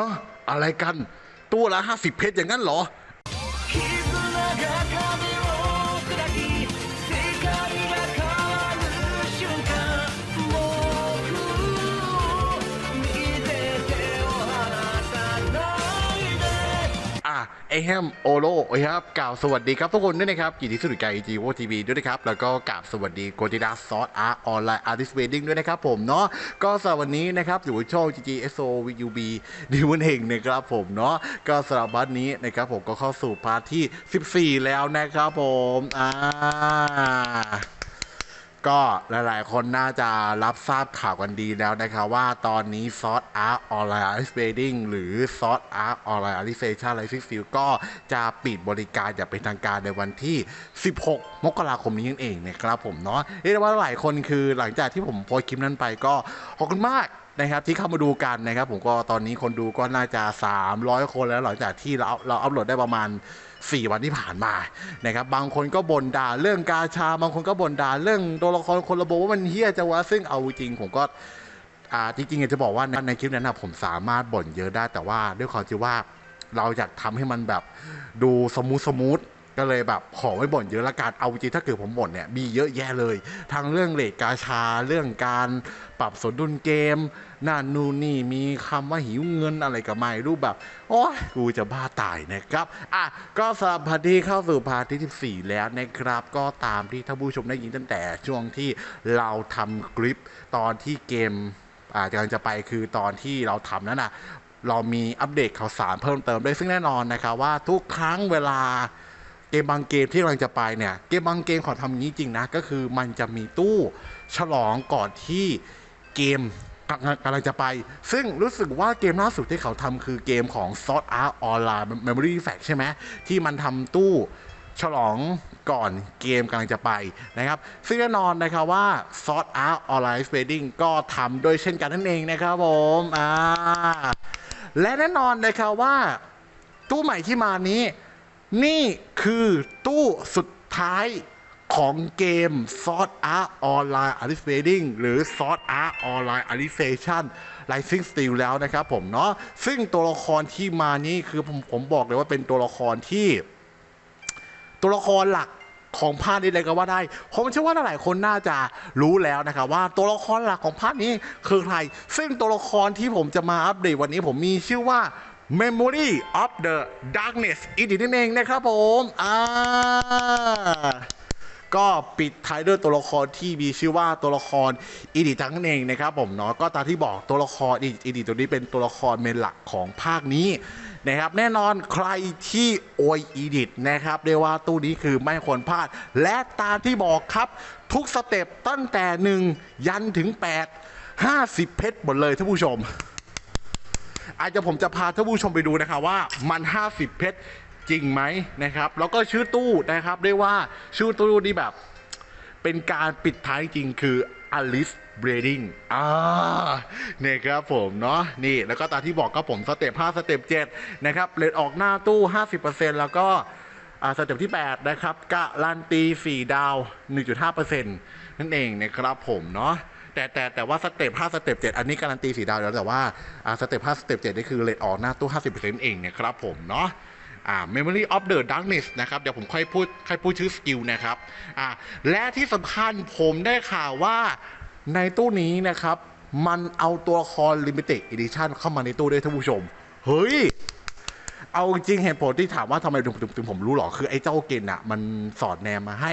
ฮะอะไรกัน ตัวละห้าสิบเพชรอย่างนั้นเหรอ แฮมโอโลครับกล่าวสวัสดีครับทุกคนด้วยนะครับกิติสุดไกจีโวทีวีด้วยนะครับ แล้วก็กล่าวสวัสดีโกติดาซอสอาร์ออนไลน์อาร์ติสเวดดิ้งด้วยนะครับผมเนาะก็สำหรับวันนี้นะครับอยู่กับช่อง GGSO VUB ดิวันเองนะครับผมเนาะก็สำหรับวันนี้นะครับผมก็เข้าสู่พาร์ทที่ 14 แล้วนะครับผมอ่า ก็หลายๆ คนน่าจะรับทราบข่าวกันดีแล้วนะครับว่าตอนนี้ซอสอาร์ออนไลน์อาร์ a ด i ิ g หรือซอสอาร์ออนไลน์อาร์ a เซชันไลฟ์ฟิลก็จะปิดบริการอย่างเป็นทางการในวันที่ 16 มกราคมนี้นั่นเองนะครับผมเนาะเรียกว่าหลายคนคือหลังจากที่ผมโพสคลิปนั้นไปก็ขอบคุณมากนะครับที่เข้ามาดูกันนะครับผมก็ตอนนี้คนดูก็น่าจะ 300 คนแล้วหลังจากที่เราเราอัปโหลดได้ประมาณ 4 วันที่ผ่านมานะครับบางคนก็บ่นด่าเรื่องกาชา บางคนก็บ่นด่าเรื่องตัวละครคนระบบว่ามันเฮี้ยจะวะซึ่งเอาจริงผมก็อ่าจริงๆอยากจะบอกว่าในคลิปนั้นนะผมสามารถบ่นเยอะได้แต่ว่าด้วยความที่ว่าเราอยากทำให้มันแบบดูสมูทสมูท ก็เลยแบบขอไม่บ่นเยอะละกันเอาจริงถ้าเกิดผมบ่นเนี่ยมีเยอะแยะเลย ทั้งเรื่องเลทกาชาเรื่องการปรับสมดุลเกมนั่นนู่นนี่มีคำว่าหิวเงินอะไรกับไม่รู้แบบ โอ้ยกูจะบ้าตายนะครับ อะ ก็สำหรับพาร์ทที่เข้าสู่พาร์ทที่ 14 แล้วนะครับ ก็ตามที่ท่านผู้ชมได้ยินตั้งแต่ช่วงที่เราทำคลิปตอนที่เกมอ่ากำลังจะไปคือตอนที่เราทำนั้นนะเรามีอัปเดตข่าวสารเพิ่มเติมด้วยซึ่งแน่นอนนะครับว่าทุกครั้งเวลา เกมบางเกมที่กำลังจะไปเนี่ย เกมบางเกมเขอทำอย่างนี้จริงนะ ก็คือมันจะมีตู้ฉลองก่อนที่เกมกำลังกำลังจะไป ซึ่งรู้สึกว่าเกมล่าสุดที่เขาทำคือเกมของ s o r t Art Online Memory Fact ใช่ไหมที่มันทำตู้ฉลองก่อนเกมกำลังจะไปนะครับ ซึ่งแน่นอนนะครับว่า s o r t Art Online Trading ก็ทำโดยเช่นกันนั่นเองนะครับผมอ่าและแน่นอนนะครับว่าตู้ใหม่ที่มานี้ นี่คือตู้สุดท้ายของเกม Sword Art Online a r t i f a d i n g หรือ Sword Art Online a r t i f a t i o n Rising Steel แล้วนะครับผมเนาะซึ่งตัวละครที่มานี่คือผมผมบอกเลยว่าเป็นตัวละครที่ ตัวละครหลักของภาคนี้เลยก็ว่าได้ ผมเชื่อว่าหลายคนน่าจะรู้แล้วนะครับว่าตัวละครหลักของภาคนี้คือใคร ซึ่งตัวละครที่ผมจะมาอัปเดตวันนี้ผมมีชื่อว่า Memory of the Darkness อีกนั่นเองนะครับผมอ่าก็ปิดท้ายด้วยตัวละครที่มีชื่อว่าตัวละครอีดิทั้งนั้นเองนะครับผมเนาะก็ตามที่บอกตัวละครอีดิตัวนี้เป็นตัวละครเมนหลักของภาคนี้นะครับแน่นอนใครที่โอยอีดิทนะครับเรียกว่าตู้นี้คือไม่ควรพลาด และตามที่บอกครับ ทุกสเต็ปตั้งแต่ 1 ยันถึง 8 50 เพชรหมดเลยท่านผู้ชม อาจจะผมจะพาท่านผู้ชมไปดูนะครับว่ามัน 50 เพชรจริงไหมนะครับ แล้วก็ชื่อตู้นะครับเรียกว่าชื่อตู้นี้แบบ เป็นการปิดท้ายจริงคือ Alice Breeding อ่าเนี่ยครับผมเนาะนี่แล้วก็ตามที่บอกก็ผมสเต็ป5สเต็ป7นะครับเลทออกหน้าตู้ 50%แล้วก็อ่าสเต็ปที่ 8 นะครับการันตี 4 ดาว 1.5%นั่นเองนะครับผมเนาะ แต่แต่แต่ว่าสเต็ป5สเต็ป7อันนี้การันตีสีดาวแล้วแต่ว่าอ่าสเต็ป5สเต็ป7นี่คือเลทออกหน้าตู้50%เปองเนี่ยครับผมเนาะอ่า Memory of the Darkness นะครับ เดี๋ยวผมค่อยพูดค่อยพูดชื่อสกิลนะครับอ่าและที่สำคัญผมได้ข่าวว่าในตู้นี้นะครับ มันเอาตัวละคร Limited Edition เข้ามาในตู้ด้วยท่านผู้ชม เฮ้ย เอาจริงเหตุผลที่ถามว่าทำไมถึงถึงผมรู้หรอคือไอ้เจ้าเกณฑ์อะมันสอดแนมมาให้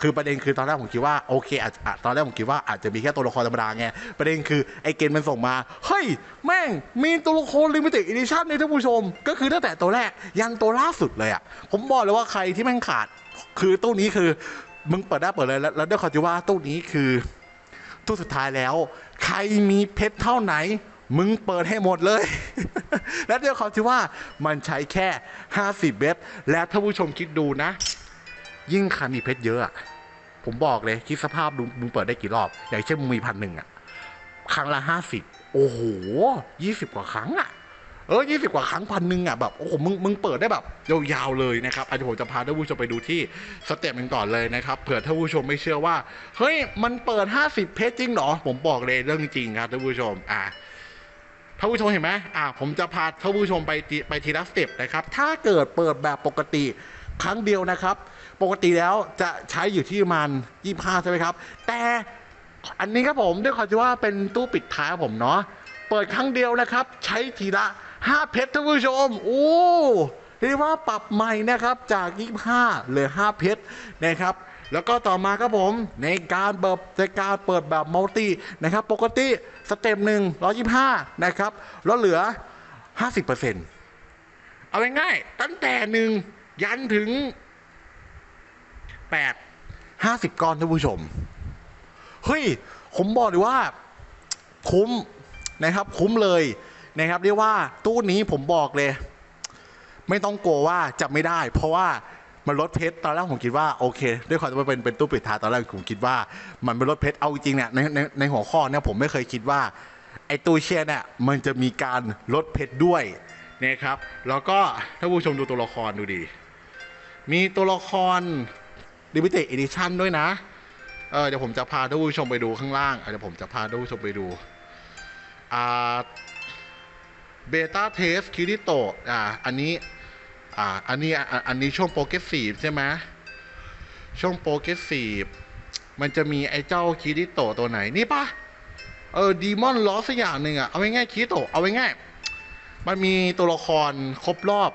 คือประเด็นคือตอนแรกผมคิดว่าโอเคอาจจะตอนแรกผมคิดว่าอาจจะมีแค่ตัวละครธรรมดาไงประเด็นคือไอ้เกณฑ์มันส่งมาเฮ้ยแม่งมีตัวละครลิมิเต็ดอีดิชั่นในท่านผู้ชม ก็คือตั้งแต่ตัวแรกยันตัวล่าสุดเลยอะผมบอกเลยว่าใครที่แม่งขาด คือตู้นี้คือมึงเปิดได้เปิดเลยแล้วแล้วด้วยความที่ว่าตู้นี้คือตู้สุดท้ายแล้ว ใครมีเพชรเท่าไหน มึงเปิดให้หมดเลย และด้วยความที่ว่ามันใช้แค่ 50 เว็บ และถ้าผู้ชมคิดดูนะ ยิ่งใครมีเพชรเยอะอะผมบอกเลยคิดสภาพดูมึงเปิดได้กี่รอบ อย่างเช่นมึงมีพันหนึ่งอะครั้งละห้าสิบโอ้โหยี่สิบกว่าครั้งอะเออยี่สิบกว่าครั้งพันหนึ่งอะแบบโอ้โหมึงมึงเปิดได้แบบยาวๆเลยนะครับอาจจะผมจะพาท่านผู้ชมไปดูที่สเต็ปหนึ่งก่อนเลยนะครับเผื่อท่านผู้ชมไม่เชื่อว่าเฮ้ยมันเปิด 50 เพจจริงเหรอผมบอกเลยเรื่องจริงครับท่านผู้ชมอะ ท่านผู้ชมเห็นไหมอ่าผมจะพาท่านผู้ชมไปทีไปทีละสเต็ปนะครับ ถ้าเกิดเปิดแบบปกติครั้งเดียวนะครับ ปกติแล้วจะใช้อยู่ที่ประมาณ25ใช่ไหมครับ แต่อันนี้ครับผมด้วยความที่ว่าเป็นตู้ปิดท้ายผมเนาะ เปิดครั้งเดียวนะครับ ใช้ทีละ 5 เพชรท่านผู้ชม โอ้เรียกว่าปรับใหม่นะครับจาก 25เหลือ 5 เพชรนะครับ แล้วก็ต่อมาครับผมในการเปิดในการเปิดแบบมัลตินะครับ ปกติสเต็ปหนึ่งร้อยยี่ห้านะครับลดเหลือ50%เปอร์เซ็นตเอาง่ายๆตั้งแต่หนึ่งยันถึง8 50ก้อนท่านผู้ชม เฮ้ย ผมบอกเลยว่า คุ้มนะครับ คุ้มเลยนะครับ เรียกว่าตู้นี้ผมบอกเลย ไม่ต้องกลัวว่าจะไม่ได้ เพราะว่า มันลดเพชรตอนแรกผมคิดว่าโอเค ด้วยความที่มันเป็นเป็นตู้ปิดท้ายตอนแรกผมคิดว่า มันเป็นลดเพชรเอาจริงเนี่ยในในในหัวข้อเนี่ยผมไม่เคยคิดว่าไอ้ตู้เชียเนี่ยมันจะมีการลดเพชรด้วยนะครับ แล้วก็ถ้าผู้ชมดูตัวละครดูดี มีตัวละคร Limited Edition ด้วยนะเออเดี๋ยวผมจะพาท่านผู้ชมไปดูข้างล่างเออเดี๋ยวผมจะพาท่านผู้ชมไปดูอ่าเบต้าเทสคิริโตอ่าอันนี้ อ่าอันนี้อะอันนี้ช่วงโปรเกรสซีฟใช่ไหมช่วงโปรเกรสซีฟมันจะมีไอ้เจ้าคิริโตตัวไหนนี่ปะเออดีมอนลอสักอย่างหนึ่งอะเอาไว้ง่ายคิริโตเอาไว้ง่ายมันมีตัวละครครบรอบ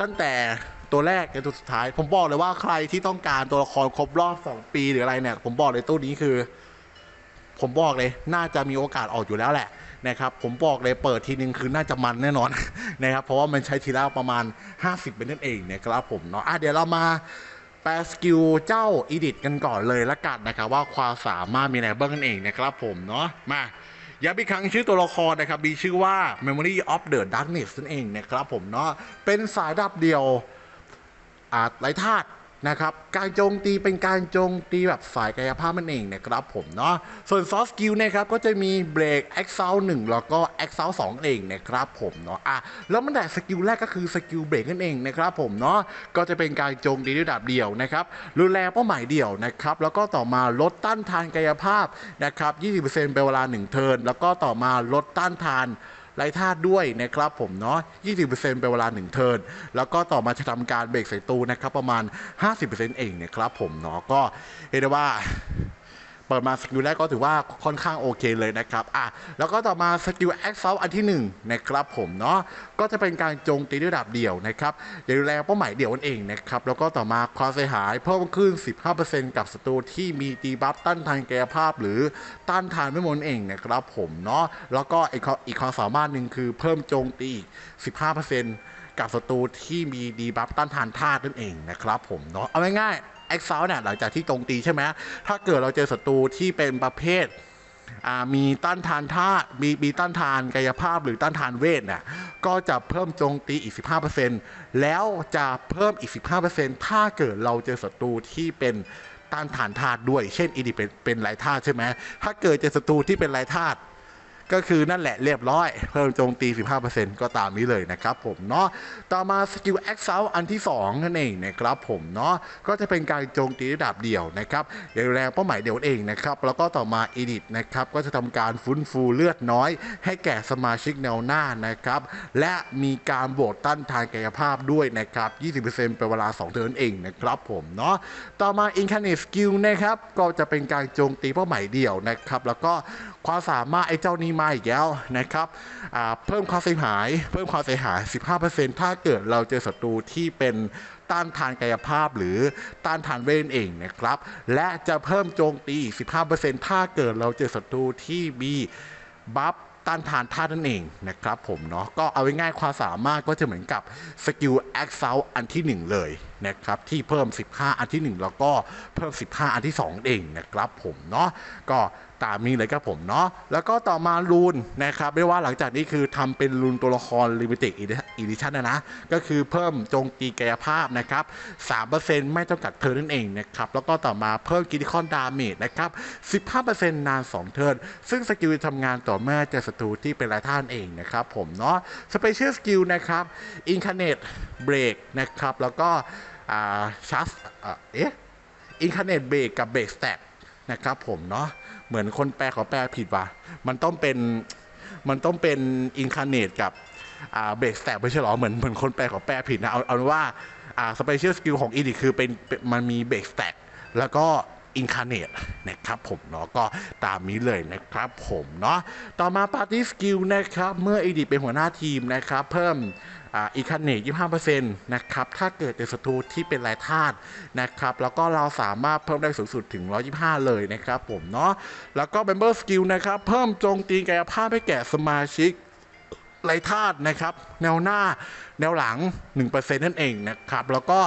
ตั้งแต่ตัวแรกจนตัวสุดท้าย ผมบอกเลยว่าใครที่ต้องการตัวละครครบรอบ 2 ปีหรืออะไรเนี่ย ผมบอกเลยตู้นี้คือ ผมบอกเลยน่าจะมีโอกาสออกอยู่แล้วแหละนะครับผมบอกเลยเปิดทีนึงคือน่าจะมันแน่นอนนะครับเพราะว่ามันใช้ทีละประมาณ 50 เป็นนั่นเองนะครับผมเนาะอะเดี๋ยวเรามาแปลสกิลเจ้าอีดิทกันก่อนเลยละกันนะครับว่าความสามารถมีอะไรบ้างนั่นเองนะครับผมเนาะมาย้ำอีกครั้งชื่อตัวละครนะครับมีชื่อว่า Memory of the Darkness นั่นเองนะครับผมเนาะเป็นสายดับเดียวอาจไรธาตุ นะครับ การโจมตีเป็นการโจมตีแบบฝ่ายกายภาพนั่นเองนะครับผมเนาะ ส่วนซอฟต์สกิลนะครับ ก็จะมีเบรก e x a l 1แล้วก็ e x a l 2เองนะครับผมเนาะ อะ แล้วมันแต่สกิลแรกก็คือสกิลเบรกนั่นเองนะครับผมเนาะ ก็จะเป็นการโจมตีด้วยดาบเดียวนะครับ รุนแรงเป้าหมายเดียวนะครับ แล้วก็ต่อมาลดต้านทานกายภาพนะครับ 20%เป็นเวลา 1 เทิร์น แล้วก็ต่อมาลดต้านทาน ไรธาตุด้วยนะครับผมเนาะ 20%เป็นเวลา 1 เทิร์น แล้วก็ต่อมาจะทำการเบรกใส่ตูนะครับประมาณ 50%เองนะครับผมเนาะ ก็เรียกได้ว่า เปิดมาสกิลแรกก็ถือว่าค่อนข้างโอเคเลยนะครับอะแล้วก็ต่อมาสกิลแอคเซลอันที่1นะครับผมเนาะก็จะเป็นการโจมตีด้วยดาบเดี่ยวนะครับเดี๋ยวแรงเป้าหมายเดี่ยวนั่นเองนะครับแล้วก็ต่อมาความเสียหายเพิ่มขึ้น 15%กับศัตรูที่มีดีบัฟต้านทานกายภาพ หรือต้านทานไม่มนเองนะครับผมเนาะแล้วก็อีกข้ออีกความสามารถหนึ่งคือเพิ่มโจมตีอีก 15%กับศัตรูที่มีดีบัฟต้านทานธาตุนั่นเองนะครับผมเนาะเอาง่ายๆ แอคเซลเนี่ยหลังจากที่โจมตีใช่ไหมถ้าเกิดเราเจอศัตรูที่เป็นประเภทมีต้านทานธาตุมีมีต้านทานกายภาพหรือต้านทานเวทเนี่ยก็จะเพิ่มโจมตีอีก 15%แล้วจะเพิ่มอีก 15%ถ้าเกิดเราเจอศัตรูที่เป็นต้านทานธาตุด้วย เช่นอีดิเป็นเป็นไรธาตุใช่ไหมถ้าเกิดเจอศัตรูที่เป็นไรธาตุ ก็คือนั่นแหละเรียบร้อย เพิ่มโจมตี 15%ก็ตามนี้เลยนะครับผมเนาะต่อมาสกิลแอคเซลอันที่ 2 นั่นเองนะครับผมเนาะก็จะเป็นการโจมตีระดับเดี่ยวนะครับเดี๋ยวแรงเป้าหมายเดี่ยวเองนะครับแล้วก็ต่อมาอีดิทนะครับก็จะทำการฟื้นฟูเลือดน้อย ให้แก่สมาชิกแนวหน้านะครับและมีการโบวตต้านทานกายภาพด้วยนะครับ 20%เป็นเวลา 2เดือนเองนะครับผมเนาะต่อมา Incarnate Skill นะครับก็จะเป็นการโจมตีเป้าหมายเดี่ยวนะครับแล้วก็ ความสามารถไอ้เจ้านี้มาอีกแล้วนะครับเพิ่มความเสียหาย เพิ่มความเสียหาย 15%ถ้าเกิดเราเจอศัตรูที่เป็นต้านทานกายภาพหรือต้านทานเวทเองนะครับ และจะเพิ่มโจมตี 15%ถ้าเกิดเราเจอศัตรูที่มีบัฟต้านทานธาตุนั่นเองนะครับผมเนาะก็เอาไว้ง่ายๆความสามารถก็จะเหมือนกับสกิลแอคเซลอันที่ 1 เลยนะครับที่เพิ่ม 15 อันที่ 1 แล้วก็เพิ่ม 15 อันที่ 2 เองนะครับผมเนาะก็ ตามนี้เลยครับผมเนาะแล้วก็ต่อมารูนนะครับเรียกว่าหลังจากนี้คือทำเป็นรูนตัวละคร Limited Edition นนะนะ ก็คือเพิ่มจมตีกายภาพนะครับ3%ไม่จำกัดเทิร์นนั่นเองนะครับแล้วก็ต่อมาเพิ่มกิติคอนดาเมจนะครับ15%นาน2เทิร์นซึ่งสกิลทำงานต่อเมื่อเจอศัตรูที่เป็นรายท่านเองนะครับผมเนาะสเปเชียลสกิลนะครับ Incarnate Break นะครับแล้วก็อ่าชัสเอ๊ะ Incarnate Break กับ Break Stat นะครับผมเนาะ เหมือนคนแปลขอแปลผิดว่ะมันต้องเป็นมันต้องเป็นอินคาเนตกับเบรกแตกไม่ใช่หรอเหมือนเหมือนคนแปลขอแปลผิดนะเอาเอาว่าสเปเชียลสกิลของอีดิคือเป็นมันมีเบรกแตกแล้วก็ อินคาเนตนะครับผมเนาะก็ตามนี้เลยนะครับผมเนาะต่อมาปาร์ตี้สกิลนะครับเมื่ออีดิเป็นหัวหน้าทีมนะครับเพิ่มอีคันเนต25%นต์นะครับถ้าเกิดเป็นศัตรูที่เป็นลายธาตุนะครับแล้วก็เราสามารถเพิ่มได้สูงสุดถึง 125 เลยนะครับผมเนาะแล้วก็ Member Skill นะครับเพิ่มโจงตีกายภาพให้แก่สมาชิกลายธาตุนะครับ แนวหน้าแนวหลัง 1%นั่นเองนะครับ แล้วก็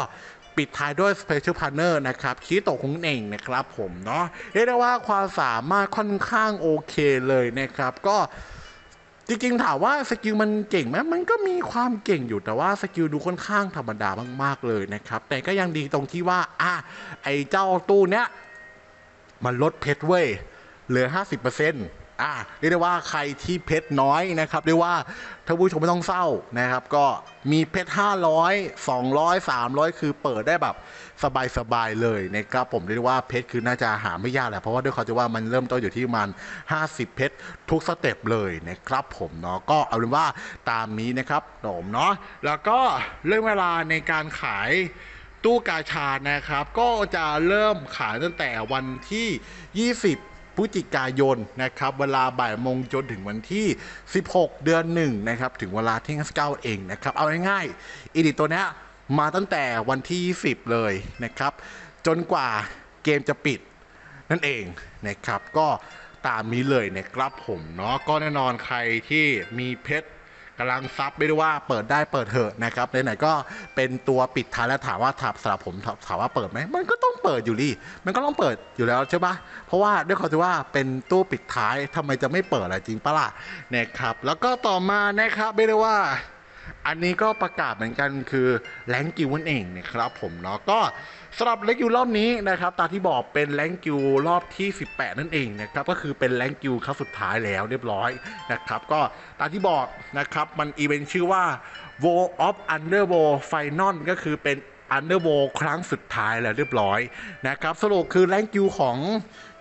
ปิดท้ายด้วย Special Partner นะครับคีโตะของเองนะครับผมเนาะเรียกได้ว่าความสามารถค่อนข้างโอเคเลยนะครับ ก็จริงๆถามว่าสกิลมันเก่งไหมมันก็มีความเก่งอยู่แต่ว่าสกิลดูค่อนข้างธรรมดามากๆเลยนะครับ แต่ก็ยังดีตรงที่ว่าอะไอ้เจ้าตู้เนี้ยมันลดเพชรเว้ยเหลือ 50% อะเรียกได้ว่าใครที่เพชรน้อยนะครับเรียกว่าท่านผู้ชมไม่ต้องเศร้านะครับ ก็มีเพชร500 200 300 คือเปิดได้แบบสบายๆเลยนะครับผมเรียกว่าเพชรคือน่าจะหาไม่ยากแหละเพราะว่าด้วยเขาจะว่ามันเริ่มต้นอยู่ที่ประมัน50 เพชรทุกสเต็ปเลยนะครับผมเนาะก็เอาเป็นว่าตามนี้นะครับผมเนาะแล้วก็เรื่องเวลาในการขายตู้กาชานะครับ ก็จะเริ่มขายตั้งแต่วันที่ 20 พฤศจิกายนนะครับเวลาบ่ายโมงจนถึงวันที่ 16 เดือนหนึ่งนะครับถึงเวลาเที่ยงเก้าเองนะครับเอาง่ายๆอีดิตัวเนี้ยมาตั้งแต่วันที่ 20 เลยนะครับ จนกว่าเกมจะปิดนั่นเองนะครับก็ตามนี้เลยนะครับผมเนาะก็แน่นอนใครที่มีเพชร กำลังซับไม่ได้ว่าเปิดได้เปิดเถอะนะครับไหนๆก็เป็นตัวปิดท้ายแล้วถามว่าถามสำหรับผมถามว่าเปิดไหมมันก็ต้องเปิดอยู่ดิมันก็ต้องเปิดอยู่แล้วใช่ปะเพราะว่าด้วยความที่ว่าเป็นตู้ปิดท้ายทำไมจะไม่เปิดอะไรจริงปะล่ะนะครับแล้วก็ต่อมานะครับไม่ได้ว่า อันนี้ก็ประกาศเหมือนกันคือแรงกิวนั่นเองนะครับผมเนาะก็สำหรับแรงกิวรอบนี้นะครับตาที่บอกเป็นแรงกิวรอบที่ 18 นั่นเองนะครับก็คือเป็นแรงกิวครั้งสุดท้ายแล้วเรียบร้อยนะครับก็ตาที่บอกนะครับมันอีเวนต์ชื่อว่า War of Underworld Final ก็คือเป็น Underworld ครั้งสุดท้ายแล้วเรียบร้อยนะครับสรุปคือแรงกิวของ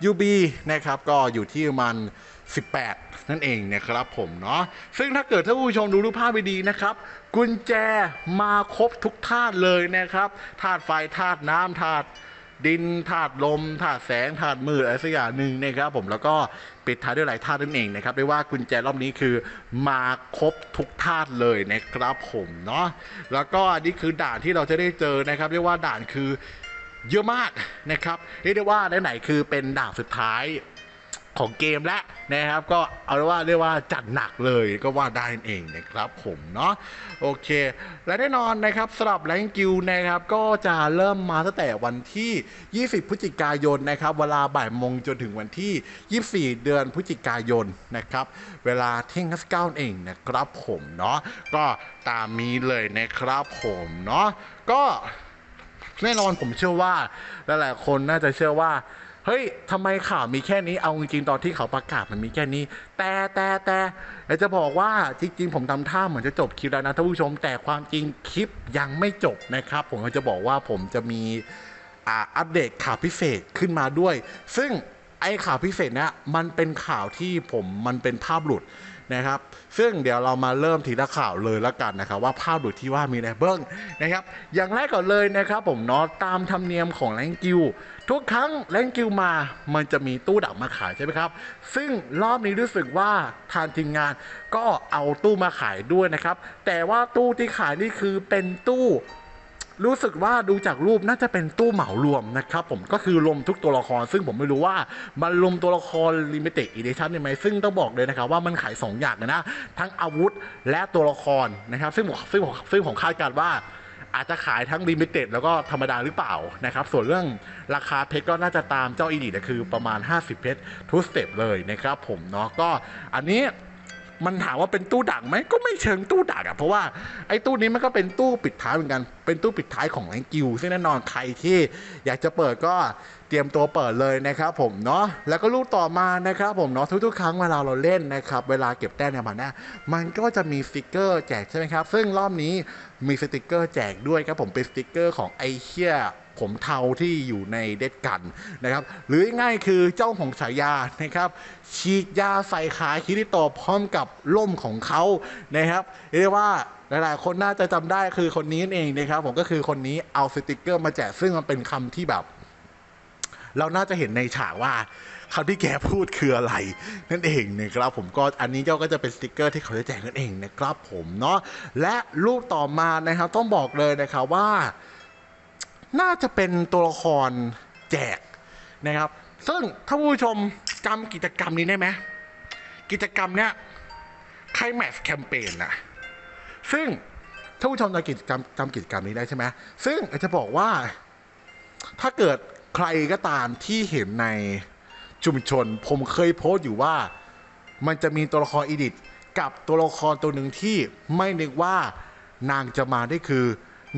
UB นะครับก็อยู่ที่ประมัน18 นั่นเองนะครับผมเนาะซึ่งถ้าเกิดท่านผู้ชมดูรูปภาพไปดีนะครับ กุญแจมาครบทุกธาตุเลยนะครับธาตุไฟธาตุน้ำธาตุดินธาตุลมธาตุแสงธาตุมืดอะไรสักอย่างหนึ่งนะครับผมแล้วก็ปิดท้ายด้วยหลายธาตุนั่นเองนะครับเรียกว่ากุญแจรอบนี้คือมาครบทุกธาตุเลยนะครับผมเนาะแล้วก็อันนี้คือด่านที่เราจะได้เจอนะครับเรียกว่าด่านคือเยอะมากนะครับเรียกได้ว่าไหนๆคือเป็นด่านสุดท้าย ของเกมแล้วนะครับ ก็เอาเป็นว่าเรียกว่าจัดหนักเลยก็ว่าได้นั่นเองนะครับผมเนาะโอเค และแน่นอนนะครับสำหรับแรงกิวนะครับก็จะเริ่มมาตั้งแต่วันที่ 20 พฤศจิกายนนะครับ เวลาบ่ายโมงจนถึงวันที่ 24 เดือนพฤศจิกายนนะครับ เวลาเที่ยงคืนเก้าเองนะครับผมเนาะก็ตามนี้เลยนะครับผมเนาะก็แน่นอนผมเชื่อว่าหลายๆคนน่าจะเชื่อว่า เฮ้ยทำไมข่าวมีแค่นี้เอาจริงๆตอนที่เขาประกาศมันมีแค่นี้แต่แต่แต่จะบอกว่าจริงๆ ผมทำท่าเหมือนจะจบคลิปแล้วนะท่านผู้ชมแต่ความจริงคลิปยังไม่จบนะครับ ผมก็จะบอกว่าผมจะมีอัปเดตข่าวพิเศษขึ้นมาด้วย ซึ่งไอ้ข่าวพิเศษเนะมันเป็นข่าวที่ผมมันเป็นภาพหลุด นะครับ ซึ่งเดี๋ยวเรามาเริ่มทีละข่าวเลยแล้วกันนะครับ ว่าภาพหลุดที่ว่ามีอะไรเบิ้งนะครับ อย่างแรกก่อนเลยนะครับผมเนาะตามธรรมเนียมของแรงกิวทุกครั้งแรงกิวมา มันจะมีตู้ดักมาขายใช่ไหมครับ ซึ่งรอบนี้รู้สึกว่าทางทีมงานก็เอาตู้มาขายด้วยนะครับ แต่ว่าตู้ที่ขายนี่คือเป็นตู้ รู้สึกว่าดูจากรูปน่าจะเป็นตู้เหมารวมนะครับผมก็คือรวมทุกตัวละคร ซึ่งผมไม่รู้ว่ามันรวมตัวละครลิมิเต็ดอีเดชั่นได้ไหมซึ่งต้องบอกเลยนะครับว่ามันขาย 2 อย่างนะ ทั้งอาวุธและตัวละครนะครับซึ่งผมซึ่งผมซึ่งผมคาดการ์ว่าอาจจะขายทั้งลิมิเต็ดแล้วก็ธรรมดาหรือเปล่านะครับ ส่วนเรื่องราคาเพชรก็น่าจะตามเจ้าอีดีคือประมาณ 50 เพชรทุสเต็ปเลยนะครับผมเนาะก็อันนี้ มันถามว่าเป็นตู้ดักไหมก็ไม่เชิงตู้ดักอะเพราะว่าไอ้ตู้นี้มันก็เป็นตู้ปิดท้ายเหมือนกันเป็นตู้ปิดท้ายของแองกิวซึ่งแน่นอนใครที่อยากจะเปิดก็เตรียมตัวเปิดเลยนะครับผมเนาะแล้วก็รูปต่อมานะครับผมเนาะทุกๆ ครั้งเวลาเราเล่นนะครับเวลาเก็บแต้มในมันนะมันก็จะมีสติกเกอร์แจกใช่ไหมครับซึ่งรอบนี้มีสติกเกอร์แจกด้วยครับผมเป็นสติกเกอร์ของไอเชีย ผมเทาที่อยู่ในเด็ดกันนะครับ หรือง่ายคือเจ้าของฉายานะครับฉีกยาใส่ขาคิริโตพร้อมกับล่มของเขานะครับเรียกว่าหลายๆ คนน่าจะจำได้คือคนนี้นั่นเองนะครับ ผมก็คือคนนี้เอาสติกเกอร์มาแจกซึ่งมันเป็นคำที่แบบ เราน่าจะเห็นในฉากว่าคำที่แกพูดคืออะไร นั่นเองนะครับผมก็อันนี้เจ้าก็จะเป็นสติกเกอร์ที่เขาจะแจกนั่นเองนะครับผมเนาะและรูปต่อมานะครับต้องบอกเลยนะครับว่า น่าจะเป็นตัวละครแจกนะครับ ซึ่งถ้าผู้ชมจำกิจกรรมนี้ได้ไหมกิจกรรมเนี้ยไคลแม็กซ์แคมเปญนะซึ่งถ้านผู้ชมจำกิจกรรมจำกิจกรรมนี้ได้ใช่ไหมซึ่งอาจจะบอกว่าถ้าเกิดใครก็ตามที่เห็นในชุมชน ผมเคยโพสต์อยู่ว่า มันจะมีตัวละครอีดิทกับตัวละครตัวหนึ่งที่ไม่นึกว่านางจะมาได้คือ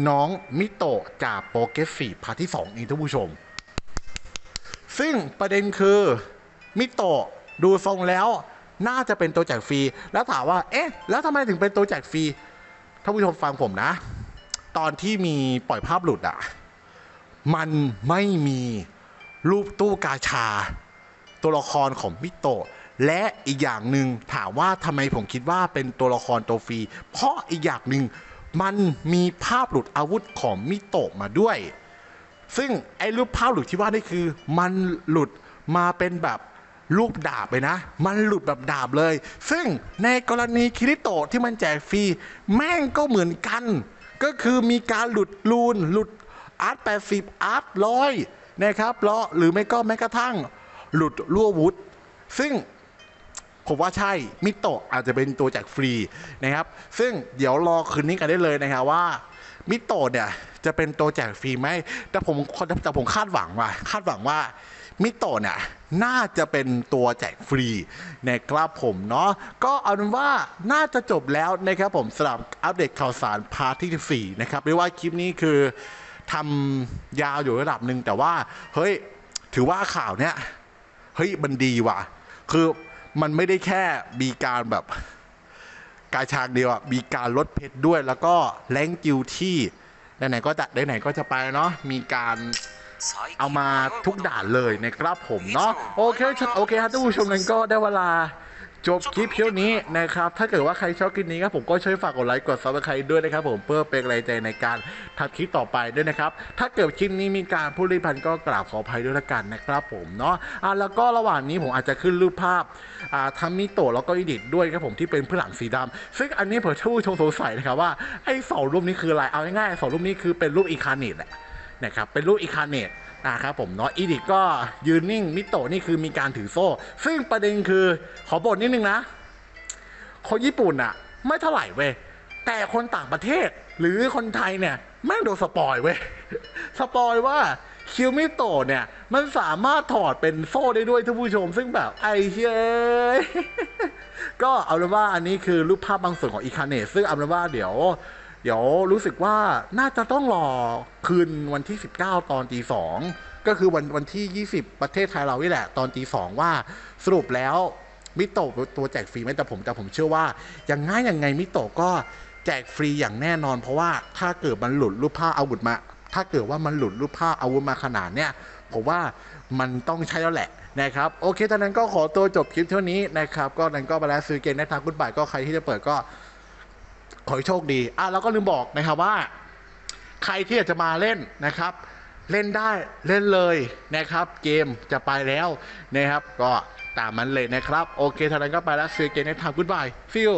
น้องมิโตะจากโปเกสสี่พาร์ทที่2นี้ท่านผู้ชม ซึ่งประเด็นคือ มิโตะดูทรงแล้วน่าจะเป็นตัวแจกฟรี แล้วถามว่า เอ๊ะ แล้วทำไมถึงเป็นตัวแจกฟรีท่านผู้ชมฟังผมนะ ตอนที่มีปล่อยภาพหลุดอะมันไม่มีรูปตู้กาชา ตัวละครของมิโตะและอีกอย่างหนึ่งถามว่าทำไมผมคิดว่าเป็นตัวละครตัวฟรี เพราะอีกอย่างหนึ่ง มันมีภาพหลุดอาวุธของมิโตะมาด้วย ซึ่งไอ้รูปภาพหลุดที่ว่านี่คือ มันหลุดมาเป็นแบบรูปดาบเลยนะ มันหลุดแบบดาบเลย ซึ่งในกรณีคิริโตะที่มันแจกฟรี แม่งก็เหมือนกัน ก็คือมีการหลุดลูน หลุดอาร์ต80อาร์ตร้อยนะครับเลาะหรือไม่ก็แม้กระทั่ง หลุดรั่ววุธ ซึ่ง ผมว่าใช่มิโตะอาจจะเป็นตัวแจกฟรีนะครับ ซึ่งเดี๋ยวรอคืนนี้กันได้เลยนะครับว่ามิโตะเนี่ยจะเป็นตัวแจกฟรีไหมแต่ผมแต่ผมคาดหวังว่าคาดหวังว่ามิโตะเนี่ยน่าจะเป็นตัวแจกฟรีนะครับผมเนาะก็เอาเป็นว่าน่าจะจบแล้วนะครับผมสำหรับอัปเดตข่าวสารพาร์ทที่14นะครับเรียกว่าคลิปนี้คือทำยาวอยู่ระดับหนึ่งแต่ว่าเฮ้ยถือว่าข่าวเนี้ยเฮ้ยมันดีว่ะ คือ มันไม่ได้แค่มีการแบบกายชางเดียวอะมีการลดเพชรด้วย แล้วก็แรงกิวที่ไหนๆก็จะไหนๆก็จะไปเนาะมีการเอามาทุกด่านเลยนะครับผมเนาะโอเคโอเคครับท่านผู้ชมนั้นก็ได้เวลา จบคลิปเพียวนี้นะครับ ถ้าเกิดว่าใครชอบคลิปนี้ครับผมก็ช่วยฝากกดไลค์กดซับสไครต์ด้วยนะครับผมเพื่อเป็นกำลังใจในการทำคลิปต่อไปด้วยนะครับ ถ้าเกิดคลิปนี้มีการพูดรีพันก็กราบขออภัยด้วยละกันนะครับผมเนาะอะแล้วก็ระหว่างนี้ผมอาจจะขึ้นรูปภาพอ่าทามิโตะแล้วก็อีดิทด้วยครับผมที่เป็นพื้นหลังสีดำซึ่งอันนี้เผื่อท่านผู้ชมสงสัยนะครับว่าไอ้สองรูปนี้คืออะไรเอาง่ายๆสองรูปนี้คือเป็นรูปอีคาเนตแหละนะครับเป็นรูปอีคาเนต นะครับผมเนาะอีดิทก็ยืนนิ่งมิโตะนี่คือมีการถือโซ่ ซึ่งประเด็นคือขอบ่นนิดนึงนะคนญี่ปุ่นอะไม่เท่าไหร่เว้ยแต่คนต่างประเทศหรือคนไทยเนี่ยแม่งโดนสปอยเว้ยสปอยว่าคิวมิโตะเนี่ย มันสามารถถอดเป็นโซ่ได้ด้วยท่านผู้ชม ซึ่งแบบไอ้เฮ้ยก็เอาเป็นว่าอันนี้คือรูปภาพบางส่วนของอีคาเนตซึ่งเอาเป็นว่าเดี๋ยว เดี๋ยวรู้สึกว่าน่าจะต้องรอคืนวันที่ 19 ตอนตีสองก็คือวันวันที่ 20 ประเทศไทยเรานี่แหละ ตอนตีสองว่าสรุปแล้วมิโตะตัวแจกฟรีไหมแต่ผมแต่ผมเชื่อว่าอย่างง่ายอย่างไงมิโตะก็แจกฟรีอย่างแน่นอน เพราะว่าถ้าเกิดมันหลุดรูปภาพอาวุธมา ถ้าเกิดว่ามันหลุดรูปภาพอาวุธมาขนาดเนี้ยผมว่ามันต้องใช่แล้วแหละนะครับโอเคตอนนั้นก็ขอตัวจบคลิปเท่านี้นะครับก็นั้นก็ไปแล้วซื้อเกมในทางกุณบ่ายก็ใครที่จะเปิดก็ ขอให้โชคดีอะเราก็ลืมบอกนะครับว่า ใครที่อยากจะมาเล่นนะครับ เล่นได้เล่นเลยนะครับ เกมจะไปแล้วนะครับ ก็ตามมันเลยนะครับ โอเคท่านั้นก็ไปแล้วซื้อเกมในทางกุณบ่ายฟิล